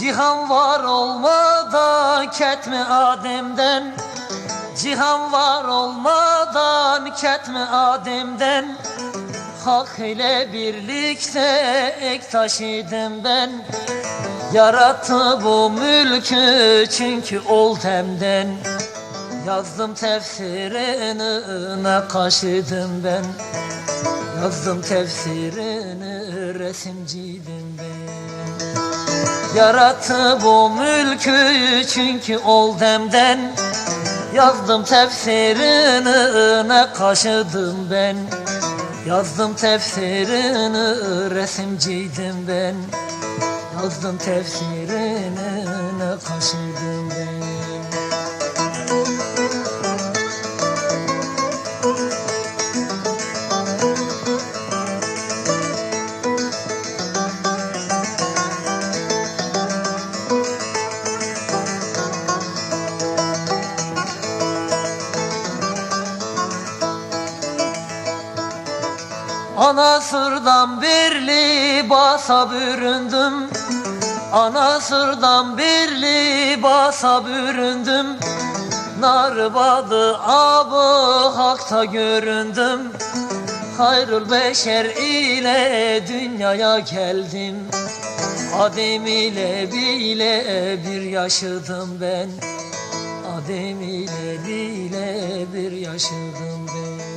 Cihan var olmadan ketme Adem'den? Cihan var olmadan ketme Adem'den? Hak ile birlikte ek taşıdım ben. Yarattı bu mülkü çünkü ol demden Yazdım tefsirini ne kaşıdım ben. Yazdım tefsirini resimciydim ben Yarattı bu mülkü çünkü ol demden. Yazdım tefsirini ne kaşıdım ben. Yazdım tefsirini resimciydim ben. Yazdım tefsirini ne kaşıdım Ana sırdan bir libasa büründüm. Ana sırdan bir libasa büründüm. Nar badı abı hakta göründüm. Hayrul beşer ile dünyaya geldim. Adem ile bile bir yaşadım ben. Adem ile bile bir yaşadım ben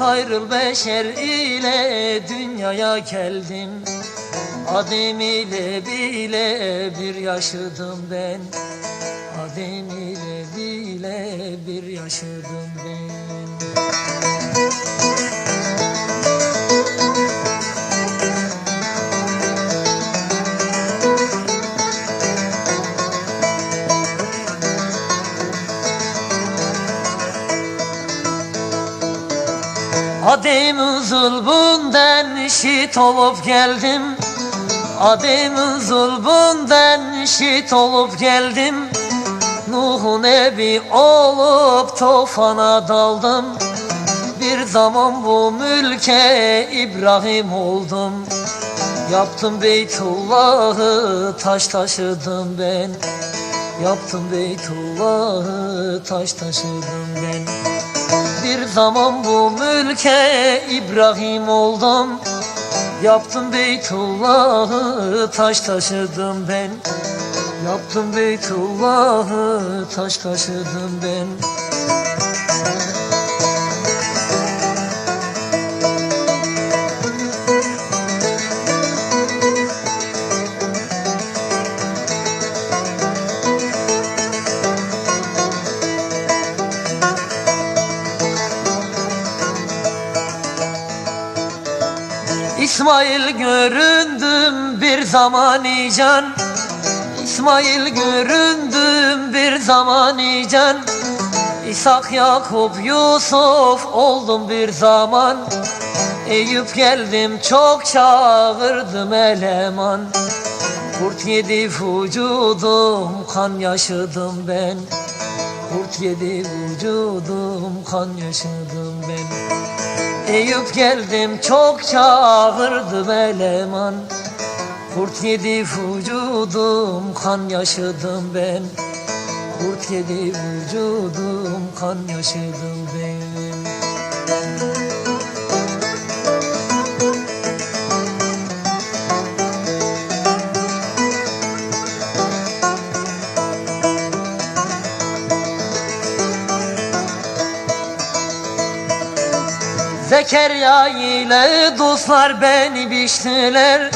Hayrıl beşer ile dünyaya geldim. Adem ile bile bir yaşadım ben. Adem ile bile bir yaşadım ben Adem zulbünden şit olup geldim Adem zulbünden şit olup geldim Nuh Nebi olup tufana daldım. Bir zaman bu mülke İbrahim oldum. Yaptım Beytullah'ı taş taşıdım ben. Yaptım Beytullah'ı taş taşıdım ben bir zaman bu mülke İbrahim oldum. Yaptım Beytullah'ı taş taşıdım ben. Yaptım Beytullah'ı taş taşıdım ben İsmail göründüm bir zaman can İsmail göründüm bir zaman can İshak Yakup Yusuf oldum bir zaman. Eyüp geldim çok çağırdım eleman. Kurt yedi vücudum kan yaşadım ben. Kurt yedi vücudum kan yaşadım ben Eyüp geldim çok çağırdım eleman Kurt yedi vücudum kan yaşadım ben. Kurt yedi vücudum kan yaşadım ben Zekeriya ile dostlar beni biçtiler.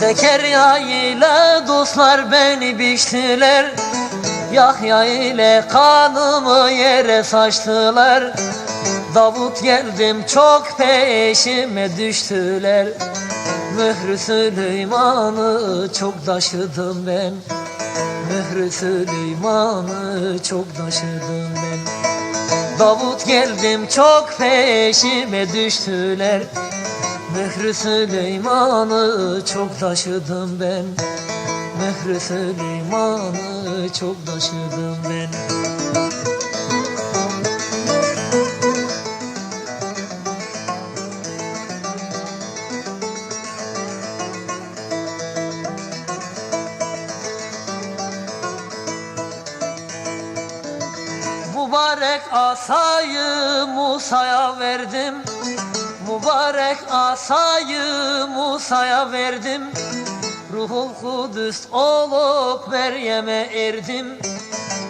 Zekeriya ile dostlar beni biçtiler. Yahya ile kanımı yere saçtılar. Davut geldim çok peşime düştüler. Mührü Süleyman'ı çok taşıdım ben. Mührü Süleyman'ı çok taşıdım ben Davut geldim çok peşime düştüler. Mührü Süleyman'ı çok taşıdım ben. Mührü Süleyman'ı çok taşıdım ben Mübarek asayı Musa'ya verdim. Mübarek asayı Musa'ya verdim. Ruhul Kudüs olup Meryem'e erdim.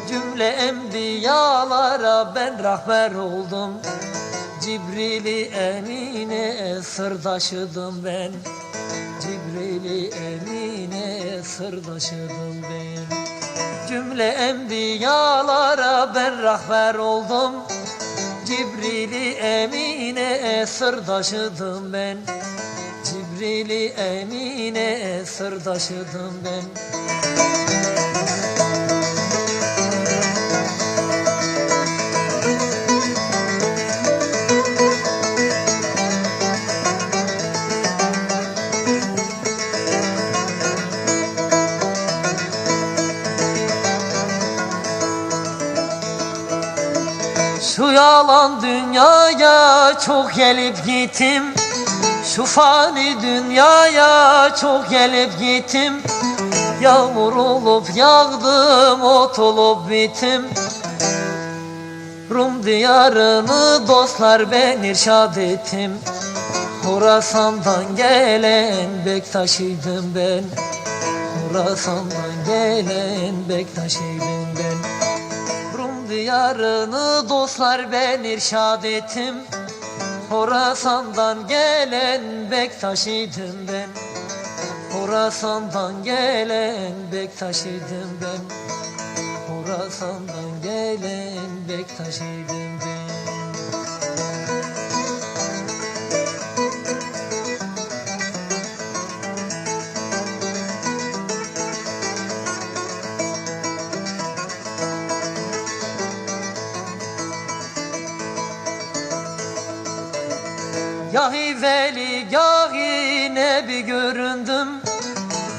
Cümle enbiyalara ben rahber oldum. Cibrili emine sırdaşıdım ben. Cibrili emine sırdaşıdım ben Cümle enbiyalara ben rahber oldum. Cibrili emine sırdaşıdım ben. Cibrili emine sırdaşıdım ben Şu yalan dünyaya çok gelip gittim. Şu fani dünyaya çok gelip gittim. Yağmur olup yağdım, ot olup bittim. Rum diyarını dostlar ben irşad ettim. Horasan'dan gelen Bektaşıydım ben. Horasan'dan gelen Bektaşıydım diyarını dostlar ben irşad ettim. Horasan'dan gelen Bektaşıydım ben. Horasan'dan gelen Bektaşıydım ben. Horasan'dan gelen Bektaşıydım ben Yahi veli gahi nebi göründüm.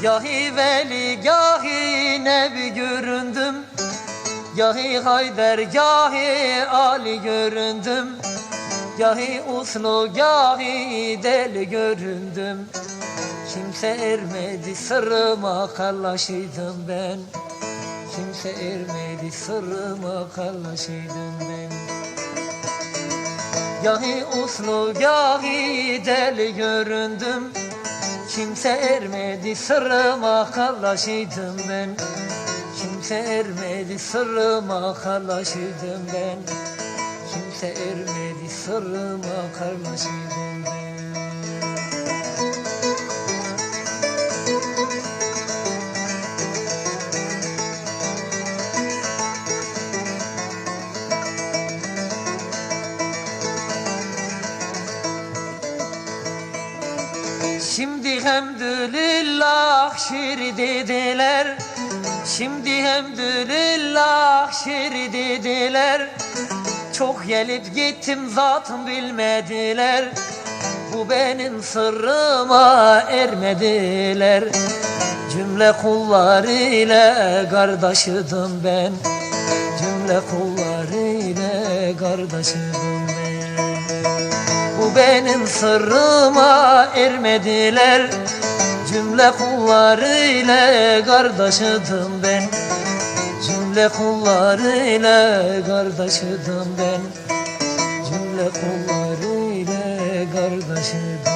Yahi veli gahi nebi göründüm. Yahi Hayder gahi Ali göründüm. Gahi uslu gahi deli göründüm. Kimse ermedi sırrıma kallaşıydım ben. Kimse ermedi sırrıma kallaşıydım ben Yahi uslu yahi deli göründüm. Kimse ermedi sırrıma kallaşıydım ben. Kimse ermedi sırrıma kallaşıydım ben. Kimse ermedi sırrıma kallaşıydım şiir dediler. Şimdi hemdülillah şiir dediler. Çok gelip gittim zatım bilmediler. Bu benim sırrıma ermediler. Cümle kullar ile kardeşidim ben. Cümle kullar ile kardeşidim ben. Bu benim sırrıma ermediler Cümle kulları ile kardeşidim ben. Cümle kulları ile kardeşidim ben. Cümle kulları ile kardeşidim